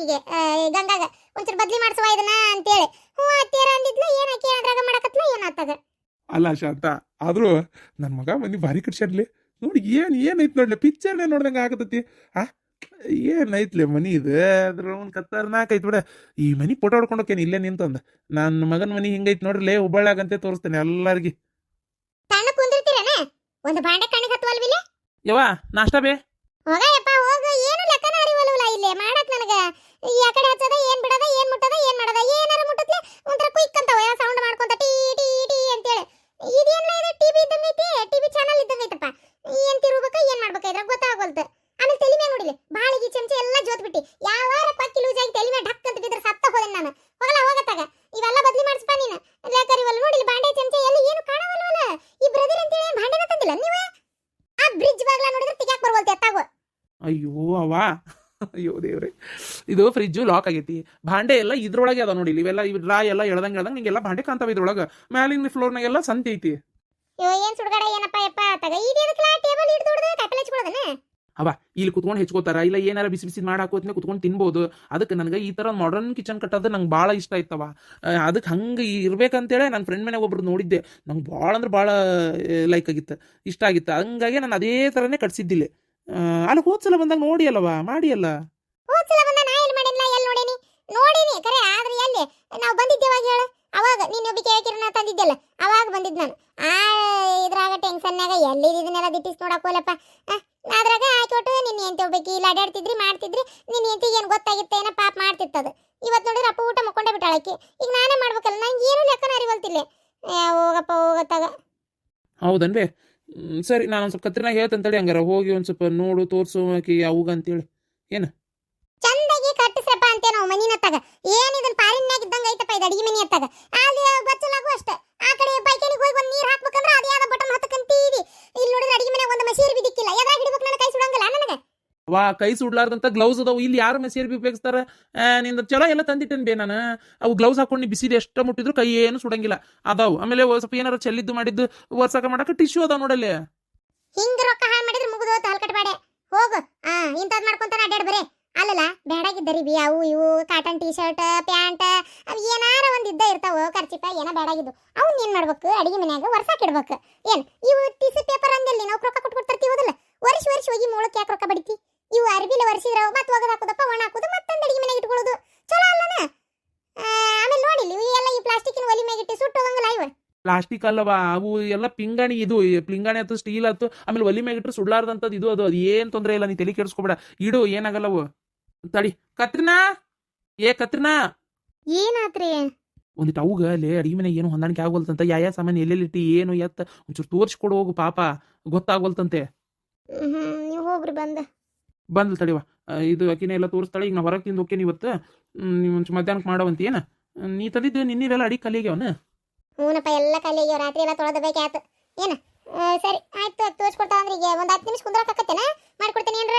ಆಕಿಗೆ ಗಂಗಾಗ ಒಂಚೂರು ಬದ್ಲಿ ಮಾಡಿಸುವ ಇದನ್ನ ಅಂತೇಳಿ. ಹ್ಞೂ ಅತ್ತಿಯರ ಅಂದಿದ್ಲು ಏನು ಆಕೆ ಅದ್ರಾಗ ಮಾಡಕತ್ಲ ಏನಾಗ್ತದ ಅಲ್ಲ ಶಾಂತ ಆದರೂ ನನ್ನ ಮಗ ಮಂದಿ ಭಾರಿ ಕಟ್ಸಿರ್ಲಿ ನೋಡಿ ಏನು ಏನೈತೆ ನೋಡ್ಲಿ ಪಿಕ್ಚರ್ನೇ ನೋಡ್ದಂಗೆ ಆಗತೈತಿ. ಆ ಏನೈತ್ಲೆ ಮನಿ ಇದು? ಅದ್ರ ಒಂದು ಕತ್ತರ್ನಾಕ್ ಐತ್ ಬಿಡ. ಈ ಮನಿ ಫೋಟೋ ಹೊಡ್ಕೊಂಡು ಇಲ್ಲೇ ನಿಂತಂದ? ನನ್ನ ಮಗನ ಮನಿ ಹಿಂಗೈತ್ ನೋಡ್ರಲ್ಲೇ ಹುಬ್ಬಳ್ಳಾಗಂತೆ ತೋರಿಸ್ತೇನೆ ಎಲ್ಲಾರ್ಗಿ. ತಾಣ ಕುಂದಿರ್ತೀರನ? ಒಂದು ಬಾಂಡೆ ಕಣ್ಣಿಗೆ ಹತ್ತುವಲ್ವಿಲ್ಲ ಯವ್ವ ನಾಷ್ಟ ಬೇ. ಹೋಗಯ್ಯಪ್ಪ ಹೋಗ. ಏನು ಲೆಕ್ಕನ ಅರಿವಲ್ವಲ್ಲ ಇಲ್ಲಿ? ಮಾಡಕ್ ನನಗೆ. ಈ ಆ ಕಡೆ ಹಚ್ಚದ, ಏನ್ ಬಿಡದ, ಏನ್ ಮುಟ್ಟದ, ಏನ್ ಮಾಡದ? ಏನಾರ ಮುಟ್ಟತ್ಲೆ ಒಂಥರ ಕ್ವಿಕ್ ಅಂತವ ಸೌಂಡ್ ಮಾಡ್ಕೊಂತ ಟೀ ಟೀ ಟೀ ಅಂತೇಳಿ. ಇದೇನ್ಲ ಇದು ಟಿವಿ ಇದ್ದಂಗೈತಿ? ಟಿವಿ ಚಾನಲ್ ಇದ್ದಂಗೈತಪ್ಪ. ಏನ್ ತಿರುಗಬೇಕ, ಏನ್ ಮಾಡ್ಬೇಕ ಇದ್ರಾಗ ಗೊತ್ತಾಗವಲ್ತು ಆಮೇಲೆ ಮ್ಯಾಗ ನೋಡಿಲಿ, ಬಾಳಿಗೆ, ಚಮಚ ಎಲ್ಲ ಜೋತ್ ಬಿಟ್ಟಿ ಯಾವಾರ ಪಕ್ಕಿ ಲೂಸ್ ಆಗಿ ತಲೆ ಢಕ್ ಅಂತ ಬಿದ್ರೆ ಸತ್ತ ಹೋದೆ ನಾನು. ಹೋಗಲ್ಲ, ಹೋಗತ್ತಾಗ. ಇವೆಲ್ಲ ಬದ್ಲಿ ಮಾಡಿಸ್ಪ ನೀನು. ಲೇಕರಿವಲ್ಲ ನೋಡಿಲಿ, ಬಾಂಡೆ, ಚಮಚ ಎಲ್ಲ ಏನು ಕಾಣವಲ್ವಲ್ಲ? ಈ ಬ್ರದರ್ ಅಂತೇಳಿ ಭಾಂಡೆನ ತಂದಿಲ್ಲ ನೀವು? ಆ ಬ್ರಿಡ್ಜ್ ಬಾಗ್ಲ ನೋಡಿದ್ರೆ ತೆಗ್ಯಾಕ್ ಬರ್ವಲ್ತೆ, ಎತ್ತಾಗೋ. ಅಯ್ಯೋ ಅವಾ ಅಯ್ಯೋ ದೇವ್ರೆ. ಇದು ಫ್ರಿಜ್ಜು ಲಾಕ್ ಆಗೈತಿ. ಭಾಂಡೆ ಎಲ್ಲ ಇದ್ರೊಳಗೆ ಅದ ನೋಡಿ ಇವೆಲ್ಲ ಇವ್ ಡ್ರಾ ಎಲ್ಲ ಎಳ್ದಂಗೆ ಎಳ್ದಂಗ ನಿಂಗೆಲ್ಲ ಭಾಂಡೆ ಕಾಣ್ತಾವ ಇದ್ರೊಳಗ. ಮ್ಯಾಲಿನ ಫ್ಲೋರ್ನಾಗೆಲ್ಲ ಸಂತಿ ಐತಿ. ಅಯ್ಯೋ ಏನ್ ಸುಡ್ಗಾಡ ಏನಪ್ಪ ಯಪ್ಪ ತಗ. ಇದೆದಕ್ಲ ಟೇಬಲ್ ಹಿಡ್ದು ಹೊಡೆದು ಕಾಯಿಪಲ್ಲೆ ಹಚ್ಕೊಳ್ಳೋದನ ಅವ ಇಲ್ಲಿ ಕುತ್ಕೊಂಡು ಹೆಚ್ಕೋತಾರ ಇಲ್ಲ ಏನಾರ ಬಿಸಿ ಬಿಸಿ ಮಾಡಿ ಹಾಕೋತ್ನ ಕುತ್ಕೊಂಡು ತಿನ್ಬೋದು. ಅದಕ್ಕೆ ನನಗೆ ಈ ಥರ ಮಾಡರ್ನ್ ಕಿಚನ್ ಕಟ್ಟೋದು ನಂಗೆ ಭಾಳ ಇಷ್ಟ ಆಯ್ತವ. ಅದಕ್ಕೆ ಹಂಗೆ ಇರ್ಬೇಕಂತೇಳಿ ನನ್ನ ಫ್ರೆಂಡ್ ಮನೆಗೆ ಒಬ್ರು ನೋಡಿದ್ದೆ. ನಂಗೆ ಭಾಳ ಅಂದ್ರೆ ಭಾಳ ಲೈಕ್ ಆಗಿತ್ತು ಇಷ್ಟ ಆಗಿತ್ತು. ಹಂಗಾಗಿ ನಾನು ಅದೇ ಥರನೇ ಕಟ್ಸಿದ್ದಿಲ್ಲ. ಅಲ್ಲಿ ಹೋದ್ಸಲ ಬಂದಾಗ ನೋಡಿ ಅಲ್ಲವ ಮಾಡಿ ಅಲ್ಲ ಹೋದ್ಸಲ ಬಂದ ನಾ ಎಲ್ಲಿ ಮಾಡಿಲ್ಲ ಎಲ್ಲಿ ನೋಡೇನಿ ಖರೆ ಕರೆ ಆದ್ರೆ ಎಲ್ಲಿ? ನಾವು ಬಂದಿದ್ದೇವಾಗ ಹೇಳು. ಅವಾಗ ನೀನು ಒಬ್ಬ ಕಿರಣ ತಂದಿದ್ದೆಲ್ಲ. ಅವಾಗ ಬಂದಿದ್ ನಾನು. ಆ ಇದ್ರಾಗ ಟೆನ್ಷನ್ನಾಗ ಎಲ್ಲಿ ಇದನ್ನೆಲ್ಲ ದಿಟ್ಟಿಸ್ ನೋಡಕ್ ಹೋಲಪ್ಪ ಅದ್ರಾಗ ಹಾಕೊಟ್ಟು ನಿನ್ನ ಎಂತ ಹೋಗ್ಬೇಕು ಇಲ್ಲಿ ಅಡ್ಯಾಡ್ತಿದ್ರಿ ಮಾಡ್ತಿದ್ರಿ ನಿನ್ನ ಎಂತಿಗೆ ಏನು ಗೊತ್ತಾಗಿತ್ತೆ ಏನ ಪಾಪ ಮಾಡ್ತಿತ್ತದು ಇವತ್ತು ನೋಡಿದ್ರೆ ಅಪ್ಪ ಊಟ ಮಕ್ಕೊಂಡೇ ಬಿಟ್ಟಾಳಕ್ಕೆ ಈಗ ನಾನೇ ಮಾಡ್ಬೇಕಲ್ಲ ನಂಗೆ ಏನು ಲೆಕ್ಕನ ಅರಿವಲ್ತಿಲ್ಲ ಹೋಗಪ್ಪ ಹೋಗತ್ತಾಗ. ಹೌದನ್ವೇ? ಸರಿ ನಾನು ಒಂದು ಸ್ವಲ್ಪ ಕತ್ರಿನಾಗ ಹೇಳ್ತಂತೇಳಿ ಹಂಗಾರ. ಹೋಗಿ ಒಂದು ಸ್ವಲ್ಪ ನೋಡು ತೋರ್ಸು ಆಕಿ ಅವಾಗ ಅಂತೇಳಿ ಚಂದಾಗಿ ಕಟ್ಟಿಸ್ರಪ್ಪ ಅಂತ ನಾವು ಮನಿನ ಏನ್ ಇದನ್ ಪಾರಿನ್ಯಾಗ ಇದ್ದಂಗ ಐತಪ್ಪ ಇದು ಅಡಿಗೆ ಮನಿ ಅತ್ತಾಗ ಅಲ್ಲಿ ಬಚ್ಚಲಾಗು ಅಷ್ಟ. ಆ ಕಡೆ ಪೈಖಾನಿಗೆ ಹೋಗಿ ಒಂದ್ ನೀರ್ ಹಾಕ್ಬೇಕಂದ್ರ ಅದೇ ಯಾವ್ದೋ ಬಟನ್ ಹತ್ತಕಂತೀವಿ ಇಲ್ಲಿ ನೋಡಿದ್ರೆ ಅಡಿಗೆ ಮನ್ಯಾಗ ಒಂದು ಮಸೀರ್ ಬಿದಿಕ್ಕಿಲ್ಲ ಎದ್ರಾಗ ಹಿಡಬೇಕು ನನ್ನ ಕೈ ಸುಡಂಗಿಲ್ಲ ನನಗೆ? ವಾ ಕೈ ಸುಡ್ಲಾರ್ದಂತ ಗ್ಲೌಸ್ ಅದಾವು. ಇಲ್ಲಿ ಯಾರು ಮಸೀರ್ ಬಿ ಉಪಯೋಗಿಸ್ತಾರ ನಿಂದ ಚಲೋ ಎಲ್ಲ ತಂದಿಟ್ಟೆನ್ ಬೇ ನಾನು. ಅವು ಗ್ಲೌಸ್ ಹಾಕೊಂಡು ಬಿಸಿಲು ಎಷ್ಟು ಮುಟ್ಟಿದ್ರು ಕೈ ಏನು ಸುಡಂಗಿಲ್ಲ. ಅದಾವು. ಆಮೇಲೆ ಸ್ವಲ್ಪ ಏನಾರ ಚೆಲ್ಲಿದ್ದು ಮಾಡಿದ್ದು ವರ್ಸಕ ಮಾಡಕ್ಕೆ ಟಿಶ್ಯೂ ಅದಾವ ನೋಡಲ್ಲಿ ಹಿಂಗ ರೊಕ್ಕ ಹಾಳು ಮಾಡಿದ್ರೆ ಮುಗಿದು ಹೋತು ಹಲ್ಕಟ್ ಬಾಡೆ. ಹೋಗು. ಆ ಇಂಥದ್ ಮಾಡ್ಕೊಂತಾನ ಅಡ್ಡಾಡ್ ಬರೇ. ಅಲ್ಲಲ್ಲ ಬೇಡಾಗಿದ್ದರಿ ಬಿ ಅವು ಇವು ಕಾಟನ್ ಟೀ ಶರ್ಟ್ ಪ್ಯಾಂಟ್, ಅವು ಏನಾರ ಒಂದು ಇದ್ದ ಇರ್ತಾವ ಖರ್ಚಿಪ ಏನ ಬೇಡಾಗಿದ್ದು ಅವ್ನ ಏನು ಮಾಡ್ಬೇಕು? ಅಡಿಗೆ ಮನ್ಯಾಗ ವರ್ಷಕ್ಕೆ ಇಡ್ಬೇಕು ಏನು, ಇವು ಟಿಸಿ ಪೇಪರ್ ಅಂದಲ್ಲಿ ನಾವು ರೊಕ್ಕ ಕೊಟ್ಟು ಕೊಡ್ತಿರ್ತೀವಲ್ಲ ವರ್ಷ ವರ್ಷ ಹೋಗಿ ಮೂಳಕ್ಕೆ ಯಾಕೆ ರೊಕ್ಕ ಬಡಿತಿ? ಇವು ಅರ್ಬಿಲೆ ವರ್ಷಿದ್ರ ಮತ್ತೆ ಒಗದ್ ಹಾಕೋದಪ್ಪ, ಒಣ ಹಾಕೋದು, ಮತ್ತೊಂದು ಅಡಿಗೆ ಮನೆಗೆ ಇಟ್ಕೊಳ್ಳೋದು ಚಲೋ ಅಲ್ಲನ? ಆಮೇಲೆ ನೋಡಿಲ್ಲ ಇವು ಎಲ್ಲ ಈ ಪ್ಲಾಸ್ಟಿಕ್ಕಿನ ಒಲಿ ಮ್ಯಾಗೆ ಇಟ್ಟು ಸುಟ್ಟು ಹೋಗಂಗಿಲ್ಲ ಇವ. ಪ್ಲಾಸ್ಟಿಕ್ ಅಲ್ಲವಾ, ಅವು ಎಲ್ಲ ಪಿಂಗಾಣಿ ಇದು ಪಿಂಗಾಣಿ ಆಯ್ತು ಸ್ಟೀಲ್ ಆತು, ಆಮೇಲೆ ಒಲಿ ಇಟ್ಟು ಸುಡ್ಲಾರ್ದಂಥದ್ದು ಇದು ಅದು ಅದು ಏನ್ ತೊಂದ್ರೆ ಇಲ್ಲ, ನೀ ತಲೆ ಕೆಡಿಸ್ಕೊಬೇಡ. ಇಡು, ಏನಾಗಲ್ಲ ಅವು. ತಡಿ. ಕತ್ರಿನಾ? ಏ ಕತ್ರಿನಾ? ಏನಾತ್ರಿ? ಒಂದಿಟ್ಟು ಟೌಗ ಅಲ್ಲಿ ಅಡಿಗೆ ಮನೆ ಏನು ಹೊಂದಾಣಿಕೆ ಆಗೋಲ್ತಂತ ಯಾ ಯಾವ ಸಾಮಾನು ಎಲ್ಲೆಲ್ಲಿ ಇಟ್ಟಿ? ಏನು ಎತ್ತ? ಒಂಚೂರು ತೋರಿಸ್ಕೊಡು ಹೋಗು ಪಾಪ. ಗೊತ್ತಾಗೋಲ್ತಂತೆ ನೀವು ಹೋಗ್ರಿ ಬಂದ. ಬಂದ್ಲು ತಡಿವ ಇದು ಅಕ್ಕಿನ ಎಲ್ಲ ತೋರಿಸ್ತಾಳೆ. ಈಗ ನಾ ಹೊರಗೆ ತಿಂದು ಹೋಗ್ತೇನೆ ಇವತ್ತು. ನೀವು ಒಂಚೂರು ಮಧ್ಯಾಹ್ನಕ್ಕೆ ಮಾಡವಂತ ಏನ? ನೀ ತಂದಿದ್ದು ನಿನ್ನಿವೆಲ್ಲ ಅಡಿಗೆ ಕಲಿಯಾಗ್ಯಾವನ ಹ್ಞೂನಪ್ಪ ಎಲ್ಲ ಖಾಲಿ ರಾತ್ರಿ ಎಲ್ಲ ತೊಳೆದಬೇಕಾಯ್ತು ಏನ? ಸರಿ ಆಯ್ತು ತೋರಿಸ್ಕೊಡ್ತಾ ಅಂದ್ರೆ ಈಗ ಒಂದು ಹತ್ತು ನಿಮಿಷ ಕುಂದ್ರಕ್ಕಾಕತ್ತೇನ ಮಾಡ್ಕೊಡ್ತೇನೆ ಏನ್ರ?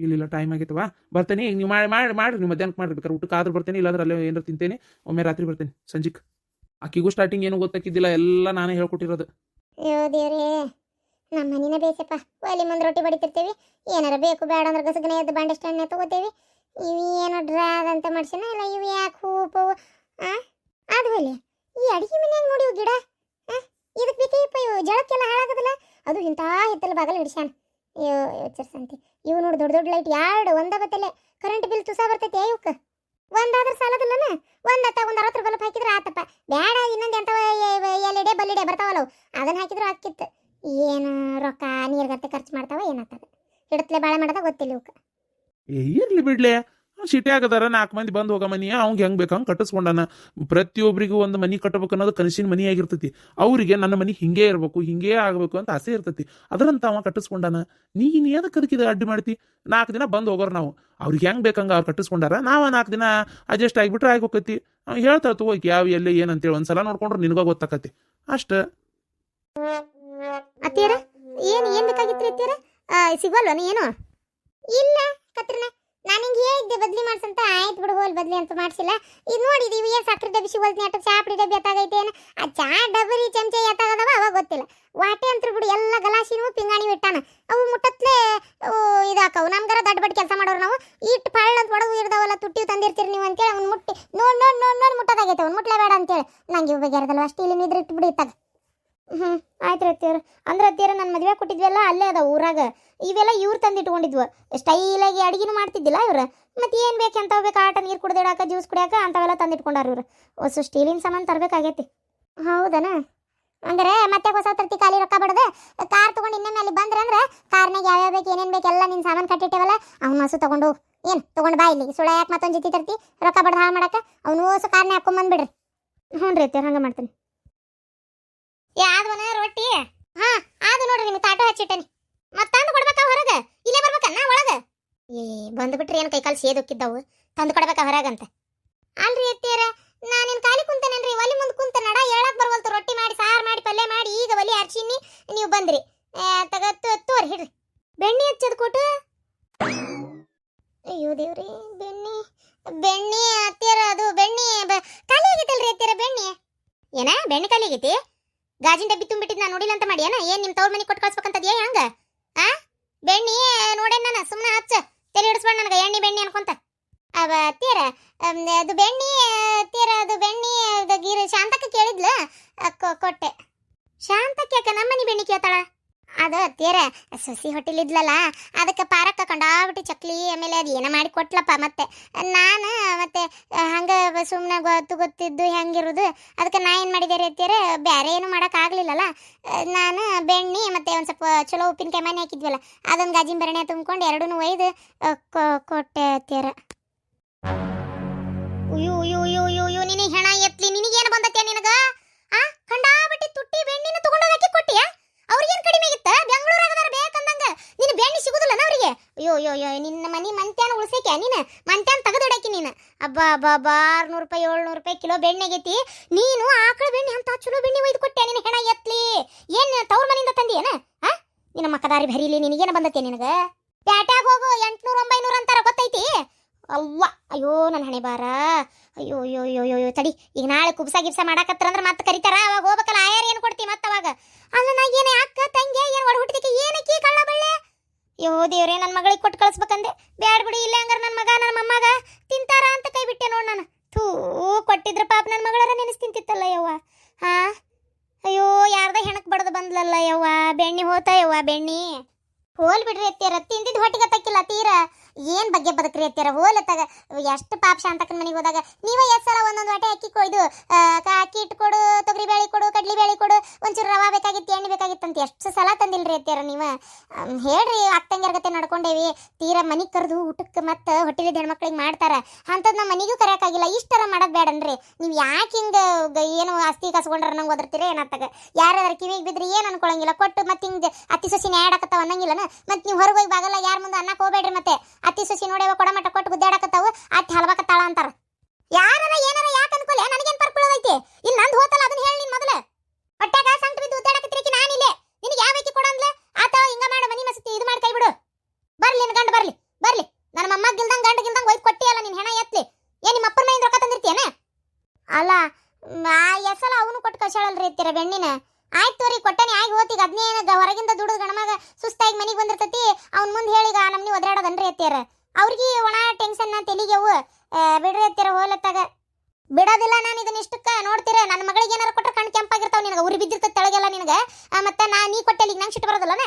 ಇಲ್ಲ ಇಲ್ಲ ಟೈಮ್ ವಾ ಬರ್ತೇನೆ, ಈಗ ನೀವು ಮಾಡಿ ಮಾಡಿ, ಮಾಡಿರಿ, ನೀವು ಮಧ್ಯಾಹ್ನಕ್ಕೆ ಮಾಡಿ ಬೇಕಾದ್ರೆ ಊಟಕ್ಕೆ ಆದ್ರೂ ಬರ್ತೇನೆ, ಇಲ್ಲಾಂದ್ರೆ ಅಲ್ಲೇ ಏನಾರು ತಿಂತೇನೆ, ಒಮ್ಮೆ ರಾತ್ರಿ ಬರ್ತೇನೆ, ಸಂಜಿಕ್. ಆಕಿಗೂ ಸ್ಟಾರ್ಟಿಂಗ್ ಏನು ಗೊತ್ತಾಕಿದ್ದಿಲ್ಲ, ಎಲ್ಲ ನಾನೇ ಹೇಳ್ಕೊಟ್ಟಿರೋದು. ಅಯ್ಯೋ ದೇವ್ರೇ ನಮ್ಮ ಮನಿನ ಬೇಸಪ್ಪ. ಒಲಿ ಮುಂದೆ ರೊಟ್ಟಿ ಬಡಿತಿರ್ತೀವಿ, ಏನಾರ ಬೇಕು ಬೇಡ ಅಂದ್ರೆ ಗಸಗನೆ ಎದ್ದು ಬಾಂಡೆ ಸ್ಟ್ಯಾಂಡ್ನೇ ತಗೋತೀವಿ. ಇವು ಏನೋ ಡ್ರಾದ್ ಅಂತ ಮಾಡ್ಸನ, ಇಲ್ಲ ಇವು ಯಾಕೆ ಹೂವು, ಆ? ಅದು ಈ ಅಡಿಗೆ ಮನ್ಯಾಗ ನೋಡಿ ಗಿಡ ಇದಕ್ಕೆ ಬೇಕೇಪ್ಪ ಇವು ಜಳಕ್ಕೆಲ್ಲ ಹಾಳಾಗೋದಿಲ್ಲ? ಅದು ಇಂಥ ಹಿತ್ತಲ ಬಾಗಲ್ ಹಿಡ್ಸ್ಯಾನ. ಅಯ್ಯೋ, ಎಚ್ಚರ್ಸಂತಿ. ಇವು ನೋಡಿ ದೊಡ್ಡ ದೊಡ್ಡ ಲೈಟ್ ಎರಡು ಒಂದ ಬತ್ತಲೆ. ಕರೆಂಟ್ ಬಿಲ್ ತುಸ ಬರ್ತೈತಿ ಇವಕ್ಕೆ ಒಂದಾದ್ರೆ ಸಾಲದಿಲ್ಲನ? ಒಂದು ಹತ್ತ ಒಂದು ಅರವತ್ತರ ಬಲ್ಪ್ ಹಾಕಿದ್ರೆ ಆತಪ್ಪ. ಬೇಡ ಇನ್ನೊಂದು ಎಂತ ಎಲ್ ಬಲ್ಲಿಡೆ ಬರ್ತಾವಲ್ಲ ಅದನ್ನ ಹಾಕಿದ್ರು ಹಾಕಿತ್ತು ಏನು ರೊಕ್ಕ ನೀರ್ಗತ್ತೆ ಖರ್ಚು ಮಾಡ್ತಾವ ಏನಾಗ್ತದೆ ಹಿಡತ್ಲೆ ಬಾಳೆ ಮಾಡೋದ ಗೊತ್ತಿಲ್ಲ ಇವಕ್ಕೆ ಇರ್ಲಿ ಬಿಡ್ಲೆ. ಸಿಟಿ ಆಗದಾರ, ನಾಲ್ಕು ಮಂದಿ ಬಂದು ಹೋಗೋ ಮನಿ, ಅವ್ಗೆ ಹೆಂಗ್ ಬೇಕು? ಹಂಗೆ ಕಟ್ಟಿಸ್ಕೊಂಡಾನ. ಪ್ರತಿಯೊಬ್ಬರಿಗೂ ಒಂದು ಮನಿ ಕಟ್ಟಬೇಕು ಅನ್ನೋದು ಕನಸಿನ ಮನಿ ಆಗಿರ್ತೈತಿ. ಅವರಿಗೆ ನನ್ನ ಮನಿ ಹಿಂಗೆ ಇರಬೇಕು, ಹಿಂಗೆ ಆಗಬೇಕು ಅಂತ ಆಸೆ ಇರ್ತೈತಿ. ಅದರಂತ ಅವ ಕಟ್ಟಿಸ್ಕೊಂಡಾನ. ನೀನು ಏನಕ್ಕೆ ಅದಕ್ಕೆ ಅಡ್ಡಿ ಮಾಡ್ತಿ? ನಾಲ್ಕು ದಿನ ಬಂದು ಹೋಗೋರು ನಾವು. ಅವ್ರಿಗೆ ಹೆಂಗ್ ಬೇಕಂಗ ಅವ್ರು ಕಟ್ಟಿಸ್ಕೊಂಡಾರ? ನಾವು ನಾಲ್ಕು ದಿನ ಅಡ್ಜಸ್ಟ್ ಆಗಿಬಿಟ್ರೆ ಆಗಿ ಹೋಗತಿ ಅವ್ನು ಹೇಳ್ತಾ ತಗೋಕ್ ಯಾವ ಎಲ್ಲಿ ಏನಂತೇಳಿ ಒಂದ್ಸಲ ನೋಡ್ಕೊಂಡ್ರೆ ನಿನಗ ಗೊತ್ತಾಕತಿ. ಅಷ್ಟ. ಅತ್ತೀರ ಏನು, ಏನ್ ಬೇಕಾಗಿತ್ತು ಸಿಗೋಲ್ವನ ಏನು? ಇಲ್ಲ. ನಾನು ಹಿಂಗೆ ಹೇಳಿದ್ದೆ ಬದ್ಲಿ ಮಾಡ್ಸಂತ ಆಯ್ತು ಬಿಡು, ಹೋಲ್ ಬದಲಿ ಅಂತ ಮಾಡ್ಸಿಲ್ಲ. ಇದು ನೋಡಿದೀವಿ ಇವು ಏನು ಸಕ್ಕರೆ ಡಬ್ಬಿ ಸಿಗೋಲ್ತಿ ನೆಟ್ಟ ಚಾಪಡಿ ಡಬ್ಬಿ ಎತ್ತಾಗೈತೆ ಏನು? ಆ ಚಾ ಡಬರಿ ಚಮಚ ಎತ್ತಾಗದವ ಅವಾಗ ಗೊತ್ತಿಲ್ಲ. ವಾಟೆ ಅಂತ ಬಿಡು, ಎಲ್ಲ ಗಲಾಸಿನೂ ಪಿಂಗಾಣಿ ಇಟ್ಟಾನ. ಅವು ಮುಟ್ಟತ್ಲೆ ಇದಾಕವು ನಮ್ಗರ ದಡ್ಡ ಬಡ್ ಕೆಲಸ ಮಾಡೋರು ನಾವು. ಇಟ್ಟು ಪಳ್ಳ ಅಂತ ಒಡಗು ಇರ್ದಾವಲ್ಲ ತುಟ್ಟಿ ತಂದಿರ್ತೀರಿ ನೀವು ಅಂತೇಳಿ ಅವ್ನು ಮುಟ್ಟಿ. ನೋಡ್ ನೋಡ್ ನೋಡ್, ನೋಡಿ ಮುಟ್ಟದಾಗೈತೆ ಅವ್ನು. ಮುಟ್ಲೇಬೇಡ ಅಂತೇಳಿ. ನಂಗೆ ಇವು ಬಗೆಹರದಲ್ವ ಅಷ್ಟು ಇಲ್ಲಿ ನಿದ್ರೆ ಇಟ್ಟು ಬಿಡಿ ಇತ್ತಾಗ. ಹ್ಞೂ ಆಯ್ತು ಅತ್ತಿಯರ ಅಂದ್ರೆ ಅತ್ತಿಯರ ನನ್ನ ಮದುವೆ ಕೊಟ್ಟಿದ್ವಲ್ಲ ಅಲ್ಲೇ ಅದ ಊರಾಗ. ಇವೆಲ್ಲ ಇವ್ರು ತಂದಿಟ್ಕೊಂಡಿದ್ವು. ಸ್ಟೈಲಾಗಿ ಅಡುಗೆನೂ ಮಾಡ್ತಿದ್ದಿಲ್ಲ ಇವ್ರು. ಮತ್ತೆ ಏನು ಬೇಕು ಅಂತ ಬೇಕು? ಆಟ ನೀರು ಕುಡ್ದಿಡಾಕ ಜ್ಯೂಸ್ ಕುಡಿಯಾಕ ಅಂಥವೆಲ್ಲ ತಂದಿಟ್ಕೊಂಡಾರ ಇವ್ರು. ಹೊಸ ಸ್ಟೀಲಿನ ಸಾಮಾನು ತರಬೇಕಾಗೈತಿ. ಹೌದನ? ಅಂದ್ರೆ ಮತ್ತೆ ಹೊಸ ತರ್ತಿ ಖಾಲಿ ರೊಕ್ಕ ಬಡದೆ ಕಾರ್ ತಗೊಂಡು ಇನ್ನೊಮ್ಮೆ ಅಲ್ಲಿ ಬಂದ್ರೆ ಅಂದ್ರೆ ಕಾರ್ನಾಗ ಯಾವ್ಯಾವ ಬೇಕು ಏನೇನು ಬೇಕು ಎಲ್ಲ ನಿನ್ನ ಸಾಮಾನು ಕಟ್ಟಿಟ್ಟೇವಲ್ಲ ಅವ್ನ ಹಸು ತಗೊಂಡು ಏನು ತಗೊಂಡು ಬಾ ಇಲ್ಲಿ ಸುಳ ಯಾಕೆ ಮತ್ತೊಂದು ಜೊತೆ ತರ್ತಿ? ರೊಕ್ಕ ಬಡ್ದು ಹಾಳು ಮಾಡಕ್ಕೆ ಅವನು ಹೊಸ ಕಾರ್ನೇ ಹಾಕೊಂಬಂದ್ಬಿಡ್ರಿ. ಹ್ಞೂ ರೀ ಅತ್ತಿಯವ್ರ ಹಂಗೆ ಮಾಡ್ತೀನಿ. ಯಾವ್ದವನ ರೊಟ್ಟಿ? ಹಾ, ಅದು ನೋಡ್ರಿ ನಿಮ್ಗೆ ತಾಟು ಹಚ್ಚಿಟ್ಟನಿ. ಮತ್ತಂದು ಕೊಡ್ಬೇಕಾ ಹೊರಗ? ಇಲ್ಲೇ ಬರ್ಬೇಕನ್ನ ಒಳಗ? ಏ ಬಂದ್ಬಿಟ್ರಿ ಏನು ಕೈಕಾಲು ಸೇದೊಕ್ಕಿದ್ದವು ತಂದು ಕೊಡ್ಬೇಕಾ ಹೊರಗಂತ. ಅಲ್ರಿ ಎತ್ತಿಯರ ನಾ ನಿನ್ ಖಾಲಿ ಕುಂತೇನೇನ್ರಿ? ಒಲಿ ಮುಂದೆ ಕುಂತ ನಡ, ಹೇಳಕ್ ಬರ್ವಲ್ತು. ರೊಟ್ಟಿ ಮಾಡಿ, ಸಾರು ಮಾಡಿ, ಪಲ್ಯ ಮಾಡಿ, ಈಗ ಒಲಿ ಅರ್ಚಿನಿ ನೀವು ಬಂದ್ರಿ. ತಗತ್ತು ತಗ ತೋರಿ ಹಿಡ್ರಿ. ಬೆಣ್ಣೆ ಹಚ್ಚದ್ ಕೊಟ್ಟು ಅಯ್ಯೋ ದೇವ್ರಿ, ಬೆಣ್ಣೆ ಬೆಣ್ಣೆ ಅತ್ತಿಯರ, ಅದು ಬೆಣ್ಣೆ ಖಾಲಿ ಆಗೈತಲ್ರಿ ಅತ್ತಿಯರ ಬೆಣ್ಣೆ? ಏನ, ಬೆಣ್ಣೆ ಖಾಲಿ ಆಗೈತಿ? ಗಾಜಿನ ಡಬ್ಬಿ ತುಂಬಿಟ್ಟಿದ್ ನಾನು ನೋಡಿಲ್ಲ ಅಂತ ಮಾಡ್ಯಾನ? ಏನ್ ನಿಮ್ ತವ್ರ ಮನೆ ಕೊಟ್ಟು ಕಳ್ಸ್ಬೇಕಂತದ್ಯಾ ಹೆಂಗ? ಆ? ಬೆಣ್ಣಿ ನೋಡೇನ್ ನಾನು? ಸುಮ್ಮನೆ ಹಚ್ಚ. ತಲೆ ಹಿಡಿಸ್ಬೇಡ ನನಗೆ, ಎಣ್ಣೆ ಬೆಣ್ಣೆ ಅನ್ಕೊಂತ. ಅವ ತೀರ ಅದು ಬೆಣ್ಣಿ ತೀರ ಅದು ಬೆಣ್ಣಿ ಶಾಂತಕ್ಕ ಕೇಳಿದ್ಲ? ಕೊಟ್ಟೆ. ಶಾಂತಕ್ಕೆ ಯಾಕ ನಮ್ಮನಿ ಬೆಣ್ಣಿ ಕೇಳ್ತಾಳ? ಅದು ತೀರ ಸಸಿ ಹೊಟ್ಟಿಲಿದ್ಲಲ್ಲ, ಅದಕ್ಕೆ ಪಾರಕ್ಕ ಕಂಡಾಬಿಟ್ಟು ಚಕ್ಲಿ ಆಮೇಲೆ ಅದು ಏನೋ ಮಾಡಿ ಕೊಟ್ಲಪ್ಪ ಮತ್ತೆ. ನಾನು ಮತ್ತೆ ಹಂಗೆ ಸುಮ್ಮನೆ ಗೊತ್ತು ಗೊತ್ತಿದ್ದು ಹೆಂಗಿರೋದು, ಅದಕ್ಕೆ ನಾ ಏನು ಮಾಡಿದೆ ರೀ ಅತ್ತಿಯರ ಬೇರೆ ಏನು ಮಾಡೋಕ್ಕಾಗಲಿಲ್ಲಲ್ಲ ನಾನು ಬೆಣ್ಣೆ ಮತ್ತೆ ಒಂದು ಸ್ವಲ್ಪ ಚಲೋ ಉಪ್ಪಿನಕಾಯಿ ಮನೆ ಹಾಕಿದ್ವಲ್ಲ, ಅದೊಂದು ಗಾಜಿನ ಬೆರಣೆ ತುಂಬ್ಕೊಂಡು ಎರಡೂ ಒಯ್ದು ಕೊಟ್ಟೆ ಅತ್ತಿಯರ. ಅಯ್ಯೋ ಅಯ್ಯೋ ಅಯ್ಯೋ ಅಯ್ಯೋ ನಿನಗೆ ಹೆಣ ಎತ್ಲಿ, ನಿನಗೇನು ಬಂದತ್ತೆ ನಿನಗ ಆ ಕಂಡಾಬಟ್ಟಿ ತುಟ್ಟಿ ಬೆಣ್ಣಿನ ತಗೊಂಡೋಗಕ್ಕೆ ಕೊಟ್ಟಿಯ ಅವ್ರಿಗೇನು ಕಡಿಮೆ ಆಗಿತ್ತ ಬೆಂಗಳೂರಾಗದಾರ ಬೇಕಂದಂಗ ನಿನ್ನ ಬೆಣ್ಣೆ ಸಿಗುದಿಲ್ಲನ ಅವರಿಗೆ ಅಯ್ಯೋ ಅಯ್ಯೋ ಅಯ್ಯೋ ನಿನ್ನ ಮನಿ ಮಂತ್ಯಾನ ಉಳಿಸೇಕೆ ನೀನು? ಮಂತ್ಯಾನ್ ತೆಗೆದಿಡಕ್ಕೆ ನೀನು? ಅಬ್ಬಾ ಅಬ್ಬಾ ಅಬ್ಬಾ, ಆರ್ನೂರು ರೂಪಾಯಿ, ಏಳ್ನೂರು ರೂಪಾಯಿ ಕಿಲೋ ಬೆಣ್ಣೆ ಆಗೈತಿ. ನೀನು ಆಕಳ ಬೆಣ್ಣೆ ಅಂತ ಚಲೋ ಬೆಣ್ಣೆ ಒಯ್ದು ಕೊಟ್ಟೆ ನಿನ್ನ ಹೆಣ ಎತ್ಲಿ. ಏನ್ ತವ್ರ ಮನೆಯಿಂದ ತಂದಿಯೇನ ಹಾ ನಿನ್ನ ಮಕ್ಕದಾರಿ ಭರಿಲಿ ನಿನಗೇನು ಬಂದತ್ತೆ ನಿನಗ? ಪ್ಯಾಟ್ಯಾಗ ಹೋಗು, ಎಂಟ್ನೂರು, ಒಂಬೈನೂರು ಅಂತಾರ ಗೊತ್ತೈತಿ? ಅವ್ವ, ಅಯ್ಯೋ ನನ್ನ ಹಣೆ ಬಾರ. ಅಯ್ಯೋ ಅಯ್ಯೋ ಅಯ್ಯೋ ಅಯ್ಯೋ ಅಯ್ಯೋ, ತಡಿ, ಈಗ ನಾಳೆ ಕುಬ್ಸ ಗಿಬ್ಸ ಮಾಡಾಕತ್ರ ಅಂದ್ರೆ ಮತ್ತೆ ಕರಿತಾರ. ಅವಾಗ ಹೋಗ್ಬೇಕಲ್ಲ, ಆಯಾರ ಏನು ಕೊಡ್ತಿ ಮತ್ತೆ ಅವಾಗ? ಅಲ್ಲ, ನಾ ಏನೇ ಅಕ್ಕ ತಂಗಿ, ಏನು ಒಡ ಹುಟ್ಟಿದಕ್ಕೆ ಏನಕ್ಕೆ ಕಳ್ಳ ಬಳ್ಳೆ? ಅಯ್ಯೋ ದೇವ್ರೆ ನನ್ನ ಮಗಳಿಗೆ ಕೊಟ್ಟು ಕಳಿಸ್ಬೇಕಂದೆ. ಬ್ಯಾಡ ಬಿಡಿ, ಇಲ್ಲ ಹಂಗಾರೆ ನನ್ನ ಮಗ ನನ್ನ ಮೊಮ್ಮಗ. ತಿಂತಾರ ಅಂತ ಕೈ ಬಿಟ್ಟೆ ನೋಡ್ ನಾನು. ಥೂ, ಕೊಟ್ಟಿದ್ರೆ ಪಾಪ ನನ್ನ ಮಗಳರ ನೆನೆಸ್ ತಿಂತಿತ್ತಲ್ಲ ಯವ್ವ. ಹಾ? ಅಯ್ಯೋ, ಯಾರ್ದ ಹೆಣಕ್ ಬಡ್ದು ಬಂದ್ಲಲ್ಲ ಯವ್ವ. ಬೆಣ್ಣಿ ಹೋತಾ ಯವ್ವ, ಬೆಣ್ಣಿ. ಹೋಲ್ ಬಿಡ್ರಿ ಅತ್ತಿಯರ ತಿಂದಿದ್ ಹೊಟ್ಟಿಗೆ ತಕ್ಕಿಲ್ಲ ತೀರ ಏನ್ ಬಗ್ಗೆ ಬದುಕ್ರಿ ಅತ್ತಿರ ಓಲತ್ತಾಗ ತಗ, ಎಷ್ಟು ಪಾಪ ಶಾಂತಕ್ಕನ ಮನೆಗೆ ಹೋದಾಗ ನೀವೇ ಎಷ್ಟು ಸಲ ಒಂದೊಂದು ವಾಟೆ ಅಕ್ಕಿ ಕೊಯ್ದು ಅಕ್ಕಿ ಇಟ್ಟು ಕೊಡು, ತೊಗರಿ ಬೇಳೆ ಕೊಡು, ಕಡ್ಲಿ ಬೇಳೆ ಕೊಡು, ಒಂಚೂರು ರವಾ ಬೇಕಾಗಿತ್ತು, ಎಣ್ಣೆ ಬೇಕಾಗಿತ್ತು ಅಂತ ಎಷ್ಟು ಸಲ ತಂದಿಲ್ರಿ ಅತ್ತಿಯರ ನೀವು? ಹೇಳ್ರಿ ಅಕ್ಕಂಗ್ಯರ ಗತೆ ನಡ್ಕೊಂಡೇವಿ, ತೀರಾ ಮನೆ ಕರೆದು ಊಟಕ್ಕೆ ಮತ್ತೆ ಹೆಣ್ಣು ಹೆಣ್ಮಕ್ಳಿಗೆ ಮಾಡ್ತಾರ ಅಂಥದ್ದು ನಮ್ಮ ಮನೆಗೂ ಕರೆಯೋಕ್ಕಾಗಿಲ್ಲ ಇಷ್ಟರ ಮಾಡೋದು ಬೇಡನ್ರಿ ನೀವು ಯಾಕೆ ಹಿಂಗೆ ಏನು ಆಸ್ತಿ ಕಸ್ಕೊಂಡ್ರ ನಂಗೆ ಓದಿರ್ತೀರಿ ಏನತ್ತಾಗ ಯಾರಾದ್ರ ಕಿವಿಗೆ ಬಿದ್ರಿ ಏನು ಅನ್ಕೊಳಂಗಿಲ್ಲ, ಕೊಟ್ಟು ಮತ್ತೆ ಹಿಂಗೆ ಅತಿ ಸೊಸಿನ ಆಡಕತ್ತಾವ ಅನ್ನಂಗಿಲ್ಲನ? ಮತ್ತೆ ನೀವು ಹೊರಗೆ ಹೋಗಿ ಬಾಗಲ್ಲ, ಯಾರ ಮುಂದೆ ಅನ್ನಕ್ಕೆ ಹೋಗ್ಬೇಡ್ರಿ ಮತ್ತೆ. ಅತ್ತಿ ನೋಡಿ ನೋಡ್ಯಾವ ಕೊಡಮಟ್ಟ ಕೊಟ್ಟು ಗುದ್ದಾಡಕತ್ತಾವು, ಅತ್ತಿ ಹಲ್ವಾಕತ್ತಾಳ ಅಂತಾರ. ಯಾರರ ಏನಾರ ಯಾಕೆ ಅನ್ಕೊಲೆ ನನಗೇನು ಪರ್ಕೊಳ್ಳೋದೈತಿ ಇಲ್ಲಿ ನಂದು ಹೋತಲ್ಲ ಅದನ್ನ ಹೇಳಿ ನಿನ್ ಮೊದಲ. ಒಟ್ಟಾಗ ಸಂಕ್ಟ ಬಿದ್ದು ಉದ್ದಾಡಕತ್ತಿರಕಿ ನಾನಿಲ್ಲೇ ನಿನಗೆ ಯಾವ ಐಕಿ ಕೊಡಂದ್ಲೆ ಆತ, ಹಿಂಗ ಮಾಡ, ಮನಿ ಮಸತಿ ಇದು ಮಾಡಿ ಕೈ ಬಿಡು ಬರ್ಲಿ ನಿನ್ ಗಂಡ, ಬರ್ಲಿ. ಬರ್ಲಿ. ನನ್ನ ಮಮ್ಮ ಗಿಲ್ದಂಗ ಗಂಡ ಗಿಲ್ದಂಗ ಒಯ್ದು ಕೊಟ್ಟಿಯಲ್ಲ ನಿನ್ ಹೆಣ ಎತ್ಲಿ. ಏ ನಿಮ್ಮ ಅಪ್ಪನ ಮನೆಯಿಂದ ರೊಕ್ಕ ತಂದಿರ್ತೀಯನ? ಅಲ್ಲ ಆ ಎಸಲ ಅವನು ಕೊಟ್ಟು ಕಳ್ಸಾಳಲ್ರಿ ಇತ್ತೀರ ಬೆಣ್ಣಿನ. ಆಯ್ತು ತೋರಿ, ಕೊಟ್ಟನಿ. ಆಗಿ ಹೋತಿಗ ಅದ್ನೇನ ಹೊರಗಿಂದ ದುಡಿದು ಗಣಮಗ ಸುಸ್ತಾಗಿ ಮನೆಗೆ ಬಂದಿರ್ತತಿ. ಅವ್ನ ಮುಂದೆ ಹೇಳಿಗ ನಮ್ನಿ ಒದರಾಡೋದನ್ರಿ ಎತ್ತೀರ ಅವ್ರಿಗೆ ಒಣ ಟೆನ್ಷನ್ ತೆಲಿಗೆವು ಬಿಡ್ರಿ ಎತ್ತೀರ ಹೋಲತ್ತಾಗ. ಬಿಡೋದಿಲ್ಲ ನಾನು ಇದನ್ನ ಇಷ್ಟಕ್ಕ. ನೋಡ್ತೀರ ನನ್ನ ಮಗಳಿಗೆ ಏನಾರ ಕೊಟ್ರೆ ಕಣ್ ಕೆಂಪಾಗಿರ್ತಾವ ನಿನಗೆ. ಉರಿ ಬಿದ್ದಿರ್ತದೆ ತೆಳಗೆಲ್ಲ ನಿನಗೆ. ಮತ್ತೆ ನಾ ನೀ ಕೊಟ್ಟೆ ಈಗ ನಂಗೆ ಸಿಟ್ಟು ಬರೋದಿಲ್ಲನ?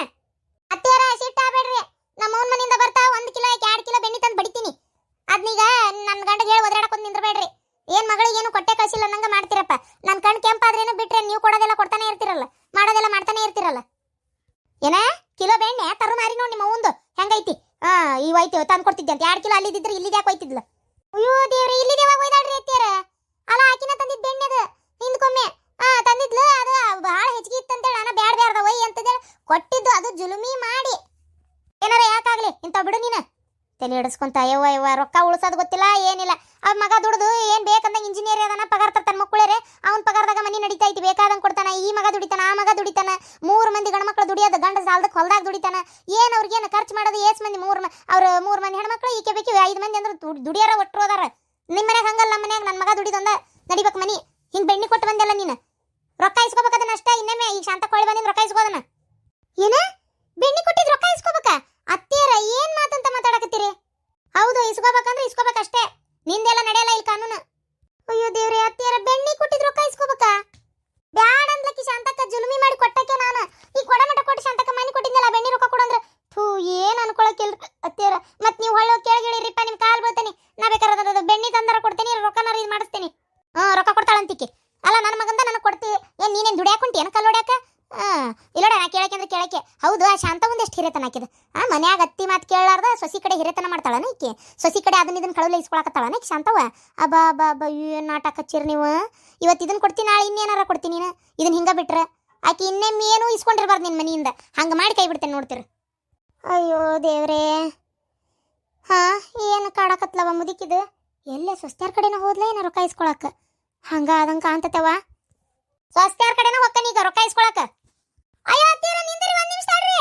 ಅತ್ತಿಯರ, ಸಿಟ್ಟು ಆಗ್ಬೇಡ್ರಿ ನಮ್ಮ ಅವ್ನ ಮನೆಯಿಂದ ಬರ್ತಾ ಒಂದು ಕಿಲೋ ಎರಡು ಕಿಲೋ ಬೆಣ್ಣೆ ತಂದು ಬಡಿತೀನಿ ಅದ್ನೀಗ ನನ್ನ ಗಂಡಗೆ ಹೇಳಿ ಒದರಾಡಕೊಂಡ್ ನಿಂದ್ರಬೇಡ್ರಿ ಏನ್ ಕೊಟ್ಟೆ ಕಳಿಸಿಲ್ಲ ಮಾಡ್ತೀರಪ್ಪ. ನನ್ನ ಕಣ್ ಕೆಂಪಾದ್ರೇನು ಬಿಟ್ರೆ ನೀವು ಕೊಡೋದೆಲ್ಲ ಕೊಡ್ತಾನೆ ಇರ್ತಿರಲ್ಲ. ಮಾಡೋದೆಲ್ಲ ಮಾಡ್ತಾನೆ ಇರ್ತಿರಲ್ಲ. ಏನ? ಕಿಲೋ ಬೆಣ್ಣೆ ತರು ಮಾರಿ ನೋಡಿ ನಿಮ್ಮ ಒಂದು ಹೆಂಗೈತಿ? ಹಾ ಈ ಹೋಯ್ತು, ತಂದು ಕೊಡ್ತಿದ್ದೆ ಅಂತ ಎರಡು ಕಿಲೋ ಅಲ್ಲಿದ್ದಿದ್ರೆ ಇಲ್ಲಿ ಯಾಕೆ ಹೋಯ್ತಿದ್ಲ? ಅಯ್ಯೋ ದೇವ್ರಿ ಇಲ್ಲಿ ಯಾವಾಗ ಹೋಯ್ದಾಳ್ರಿ ಅತ್ತಿಯರ? ಅಲ್ಲ, ಆಕಿನ ತಂದಿದ್ ಅದು. ಹಿಂದ್ಕೊಮ್ಮೆ ಹಾ ತಂದಿದ್ಲು, ಅದು ಭಾಳ ಹೆಚ್ಚಿಗೆ ಇತ್ತಂತೇಳಿ ನಾನು ಬ್ಯಾಡ ಬ್ಯಾಡ್ದ ಒಯ್ ಅಂತೇಳಿ ಕೊಟ್ಟಿದ್ದು. ಅದು ಜುಲುಮಿ ಮಾಡಿ. ಏನಾರ ಯಾಕಾಗ್ಲಿ? ಇಂಥ ಬಿಡು ನೀನು. ತಲೆ ಹಿಡಿಸ್ಕೊಂತ ಯವ್ವ ಯವ್ವ, ರೊಕ್ಕ ಉಳ್ಸೋದು ಗೊತ್ತಿಲ್ಲ, ಏನಿಲ್ಲ. ಅವ್ ಮಗ ದುಡ್ದು ಏನ್ ಬೇಕಂದಂಗ ಇಂಜಿನಿಯರ್ ಅದನ್ನ ಪಗಾರ ತರ್ತಾನ ಮಕ್ಕಳೇ ಅವ್ನ ಪಗಾರದಾಗ ಮನಿ ನಡೀತಾ ಐತಿ, ಬೇಕಾದಂಗ್ ಕೊಡ್ತಾನ, ಈ ಮಗ ದುಡಿತಾನ, ಆ ಮಗ ದುಡಿತಾನ, ಮೂರು ಮಂದಿ ಗಂಡ್ಮಕ್ಳು ದುಡಿಯೋದು ಗಂಡ ಸಾಲದಕ್ಕೆ ಹೊಲ್ದಾಗ ದುಡಿತಾನ, ಏನ್ ಅವ್ರಿಗೇನು ಖರ್ಚು ಮಾಡೋದು ಏಸ್ ಮಂದಿ ಮೂರು ಅವ್ರ ಮೂರು ಮಂದಿ ಹೆಣ್ಮಕ್ಳು, ಈಕೆ ಬೇಕು ಐದು ಮಂದಿ ಅಂದ್ರೆ ದುಡ್- ದುಡಿಯಾರ ಒಟ್ಟರು ಅದಾರ. ನಿಮ್ಮ ಮನ್ಯಾಗ ಹಂಗಲ್ಲ ನಮ್ಮ ಮನ್ಯಾಗ ನನ್ನ ಮಗ ದುಡಿದೊಂದ ನಡಿಬೇಕು ಮನಿ, ಹಿಂಗ್ ಬೆಣ್ಣಿ ಕೊಟ್ಟು ಬಂದೆಲ್ಲ ನೀನು. ರೊಕ್ಕ ಇಸ್ಕೋಬೇಕು ಅದನ್ನ ಅಷ್ಟೇ, ಇನ್ನೊಮ್ಮೆ ಈಗ ಶಾಂತ ಕೊಳಿ ಬಂದಿನ ರೊಕ್ಕ ಇಸ್ಕೋದನ ಏನ? ಬೆಣ್ಣಿ ಕೊಟ್ಟಿದ್ ರೊಕ್ಕ ಇಸ್ಕೋಬೇಕ? ಏನು ಏನ್ ಮಾತಂತ ಮಾತಾಡಕತ್ತೀರಿ? ಹೌದು, ಇಸ್ಕೋಬೇಕಂದ್ರೆ ಇಸ್ಕೋಬೇಕಷ್ಟೇ. ನಿಂದೆಲ್ಲ ನಡೆಯಲ್ಲ ಇಲ್ಲಿ ಕಾನೂನು? ಅಯ್ಯೋ ದೇವ್ರೆ, ಅತ್ತಿಯರ ಬೆಣ್ಣಿ ಕೊಟ್ಟಿದ್ರು ಕಾಯಿಸ್ಕೋಬೇಕಾ? ಬ್ಯಾಡ ಅಂದ್ಲಕ್ಕಿ ಶಾಂತಕ್ಕ, ಜುಲುಮಿ ಮಾಡಿ ಕೊಟ್ಟಕ್ಕೆ ನಾನು. ಈ ಕೊಡಮಟ ಕೊಟ್ಟು ಶಾಂತಕ್ಕ ಮನೆ ಕೊಟ್ಟಿದ್ನಲ್ಲ, ಬೆಣ್ಣೆ ರೊಕ್ಕ ಕೊಡು ಅಂದ್ರೆ? ಥೂ, ಏನ್ ಅನ್ಕೊಳಕ್ಕಿಲ್ಲ ಅತ್ತಿಯರ. ಮತ್ತೆ ನೀವು ಹೊಳ್ಳ ಕೇಳಿಗಿಳಿರಿಪ್ಪ ನಿಮ್ಮ ಕಾಲು ಬೀಳ್ತೇನೆ. ನಾ ಬೇಕಾದ್ರೆ ಬೆಣ್ಣಿ ತಂದರ ಕೊಡ್ತೇನೆ ರೊಕ್ಕನ ಇದು ಮಾಡಿಸ್ತೀನಿ. ಹಾಂ ರೊಕ್ಕ ಕೊಡ್ತಾಳಂತಿಕೆ. ಅಲ್ಲ, ನನ್ನ ಮಗಂದ ನನಗೆ ಕೊಡ್ತೀವಿ ಏನ್ ನೀನೇನು ದುಡಿಯಾಕ ಹೊಂಟಿ? ಏನು ಕಲ್ಲು ಹೊಡ್ಯಾಕ ಹೌದು, ಆ ಶಾಂತ ಒಂದಷ್ಟು ಹಿರೇತನ ಹಾಕಿದ ಆ, ಮನ್ಯಾಗ ಅತ್ತಿ ಮಾತು ಕೇಳಾರ್ದ ಸೊಸಿ ಕಡೆ ಹಿರೇತನ ಮಾಡ್ತಾಳನ ಈಕೆ. ಸೊಸಿ ಕಡೆ ಅದನ್ನ ಇದನ್ನ ಕಳುಲೆ ಇಸ್ಕೊಳಕತ್ತಾಳನ ಈಕೆ ಶಾಂತವ ಅಬ್ಬಾ ಅಬ್ಬಾ ಬಯ್ಯ ನಾಟಕ ಹಚ್ಚಿರಿ ನೀವು? ಇವತ್ತು ಇದನ್ನ ಕೊಡ್ತೀನಿ ನಾಳೆ ಇನ್ನೇನಾರ ಕೊಡ್ತೀನಿ ನೀನು? ಇದನ್ನ ಹಿಂಗ ಬಿಟ್ರೆ? ಆಕೆ ಇನ್ನೊಮ್ಮೆ ಏನು ಇಸ್ಕೊಂಡಿರ್ಬಾರ್ದು ನಿನ್ನ ಮನೆಯಿಂದ. ಹಂಗೆ ಮಾಡಿ ಕೈ ಬಿಡ್ತೇನೆ ನೋಡ್ತೀರಿ. ಅಯ್ಯೋ, ದೇವ್ರೇ. ಹಾ, ಏನು ಕಾಡಕತ್ಲವ ಮುದುಕಿದು? ಎಲ್ಲೇ ಸ್ವಸ್ತ್ಯಾರ ಕಡೆನ ಹೋದ್ಲ ಏನ ರೊಕ್ಕ ಇಸ್ಕೊಳಕ? ಹಂಗ ಅದಂಗ ಕಾಂತತವ ಸ್ವಸ್ತ್ಯಾರ ಕಡೆನ ಹೊಕ್ಕನೀಗ ರೊಕ್ಕ ಇಸ್ಕೊಳಕ? ಅಯ್ಯೋ ಅತ್ತೆರ ನಿಂದ್ರಿ ಒಂದ್ ನಿಮಿಷ ತಡ್ರಿ